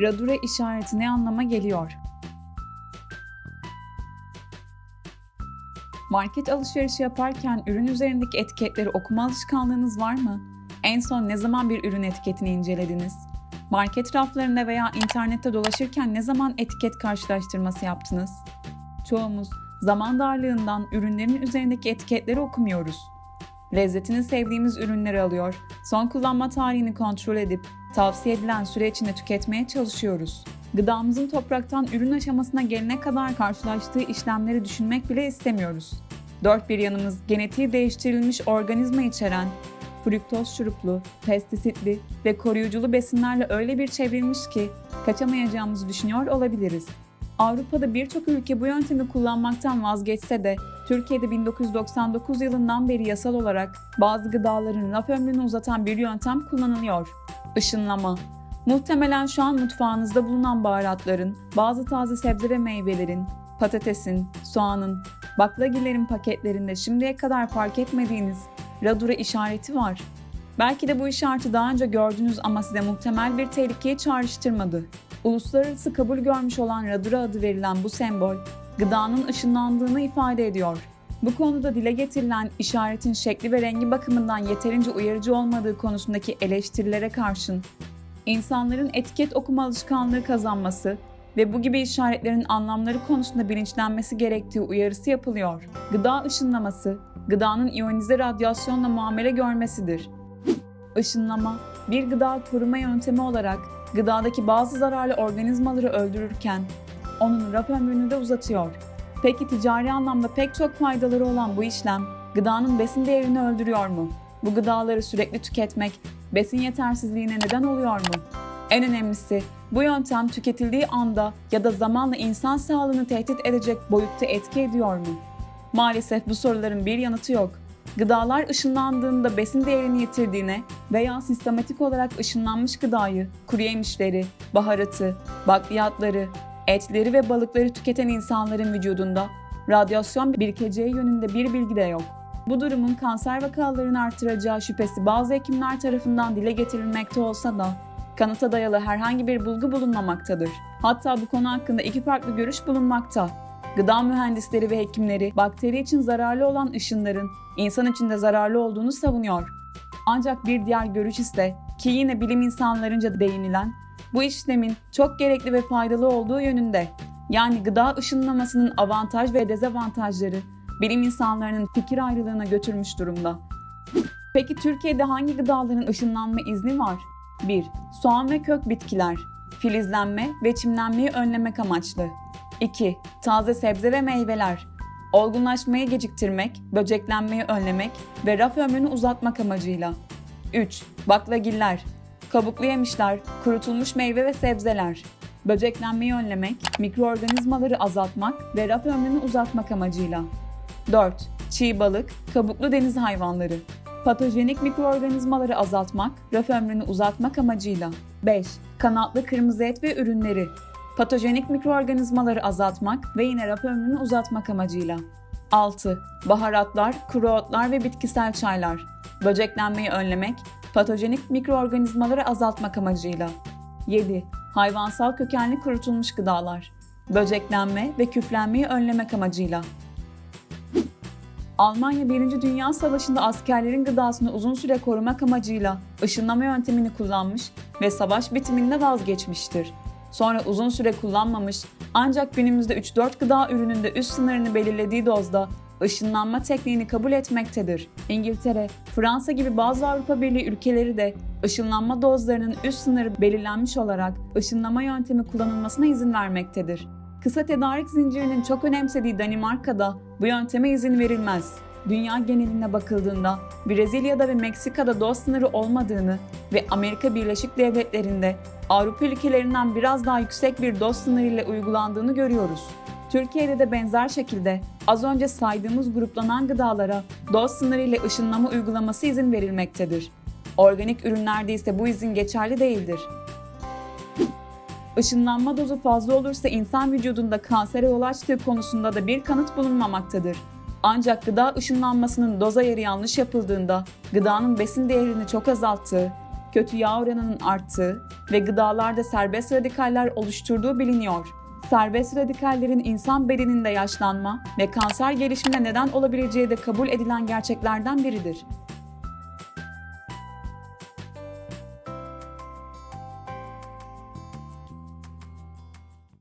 Radure işareti ne anlama geliyor? Market alışverişi yaparken ürün üzerindeki etiketleri okuma alışkanlığınız var mı? En son ne zaman bir ürün etiketini incelediniz? Market raflarında veya internette dolaşırken ne zaman etiket karşılaştırması yaptınız? Çoğumuz zaman darlığından ürünlerin üzerindeki etiketleri okumuyoruz. Lezzetini sevdiğimiz ürünleri alıyor, son kullanma tarihini kontrol edip tavsiye edilen süre içinde tüketmeye çalışıyoruz. Gıdamızın topraktan ürün aşamasına gelene kadar karşılaştığı işlemleri düşünmek bile istemiyoruz. Dört bir yanımız genetiği değiştirilmiş organizma içeren, fruktoz şuruplu, pestisitli ve koruyuculu besinlerle öyle bir çevrilmiş ki kaçamayacağımızı düşünüyor olabiliriz. Avrupa'da birçok ülke bu yöntemi kullanmaktan vazgeçse de Türkiye'de 1999 yılından beri yasal olarak bazı gıdaların raf ömrünü uzatan bir yöntem kullanılıyor. Işınlama. Muhtemelen şu an mutfağınızda bulunan baharatların, bazı taze sebze ve meyvelerin, patatesin, soğanın, baklagillerin paketlerinde şimdiye kadar fark etmediğiniz Radura işareti var. Belki de bu işareti daha önce gördünüz ama size muhtemel bir tehlikeyi çağrıştırmadı. Uluslararası kabul görmüş olan Radura adı verilen bu sembol, gıdanın ışınlandığını ifade ediyor. Bu konuda dile getirilen işaretin şekli ve rengi bakımından yeterince uyarıcı olmadığı konusundaki eleştirilere karşın, insanların etiket okuma alışkanlığı kazanması ve bu gibi işaretlerin anlamları konusunda bilinçlenmesi gerektiği uyarısı yapılıyor. Gıda ışınlaması, gıdanın iyonize radyasyonla muamele görmesidir. Işınlama, bir gıda koruma yöntemi olarak gıdadaki bazı zararlı organizmaları öldürürken onun raf ömrünü de uzatıyor. Peki ticari anlamda pek çok faydaları olan bu işlem gıdanın besin değerini öldürüyor mu? Bu gıdaları sürekli tüketmek besin yetersizliğine neden oluyor mu? En önemlisi bu yöntem tüketildiği anda ya da zamanla insan sağlığını tehdit edecek boyutta etki ediyor mu? Maalesef bu soruların bir yanıtı yok. Gıdalar ışınlandığında besin değerini yitirdiğine veya sistematik olarak ışınlanmış gıdayı, kuru yemişleri, baharatı, bakliyatları, etleri ve balıkları tüketen insanların vücudunda radyasyon birikeceği yönünde bir bilgi de yok. Bu durumun kanser vakalarını artıracağı şüphesi bazı hekimler tarafından dile getirilmekte olsa da kanıta dayalı herhangi bir bulgu bulunmamaktadır. Hatta bu konu hakkında iki farklı görüş bulunmakta. Gıda mühendisleri ve hekimleri bakteri için zararlı olan ışınların insan için de zararlı olduğunu savunuyor. Ancak bir diğer görüş ise ki yine bilim insanlarınca değinilen bu işlemin çok gerekli ve faydalı olduğu yönünde. Yani gıda ışınlamasının avantaj ve dezavantajları bilim insanlarının fikir ayrılığına götürmüş durumda. Peki Türkiye'de hangi gıdaların ışınlanma izni var? 1. Soğan ve kök bitkiler. Filizlenme ve çimlenmeyi önlemek amaçlı. 2. Taze sebze ve meyveler. Olgunlaşmayı geciktirmek, böceklenmeyi önlemek ve raf ömrünü uzatmak amacıyla. 3. Baklagiller. Kabuklu yemişler, kurutulmuş meyve ve sebzeler. Böceklenmeyi önlemek, mikroorganizmaları azaltmak ve raf ömrünü uzatmak amacıyla. 4. Çiğ balık, kabuklu deniz hayvanları. Patojenik mikroorganizmaları azaltmak, raf ömrünü uzatmak amacıyla. 5. Kanatlı kırmızı et ve ürünleri. Patojenik mikroorganizmaları azaltmak ve yine raf ömrünü uzatmak amacıyla. 6. Baharatlar, kuru otlar ve bitkisel çaylar. Böceklenmeyi önlemek, patojenik mikroorganizmaları azaltmak amacıyla. 7. Hayvansal kökenli kurutulmuş gıdalar. Böceklenme ve küflenmeyi önlemek amacıyla. Almanya 1. Dünya Savaşı'nda askerlerin gıdasını uzun süre korumak amacıyla ışınlama yöntemini kullanmış ve savaş bitiminde vazgeçmiştir. Sonra uzun süre kullanmamış ancak günümüzde 3-4 gıda ürününde üst sınırını belirlediği dozda ışınlanma tekniğini kabul etmektedir. İngiltere, Fransa gibi bazı Avrupa Birliği ülkeleri de ışınlanma dozlarının üst sınırı belirlenmiş olarak ışınlama yöntemi kullanılmasına izin vermektedir. Kısa tedarik zincirinin çok önemsediği Danimarka'da bu yönteme izin verilmez. Dünya geneline bakıldığında Brezilya'da ve Meksika'da doz sınırı olmadığını ve Amerika Birleşik Devletleri'nde Avrupa ülkelerinden biraz daha yüksek bir doz sınırı ile uygulandığını görüyoruz. Türkiye'de de benzer şekilde az önce saydığımız gruplanan gıdalara doz sınırı ile ışınlama uygulaması izin verilmektedir. Organik ürünlerde ise bu izin geçerli değildir. Işınlanma dozu fazla olursa insan vücudunda kansere yol açtığı konusunda da bir kanıt bulunmamaktadır. Ancak gıda ışınlanmasının doz ayarı yanlış yapıldığında gıdanın besin değerini çok azalttığı, kötü yağ oranının arttığı ve gıdalarda serbest radikaller oluşturduğu biliniyor. Serbest radikallerin insan bedeninde yaşlanma ve kanser gelişimine neden olabileceği de kabul edilen gerçeklerden biridir.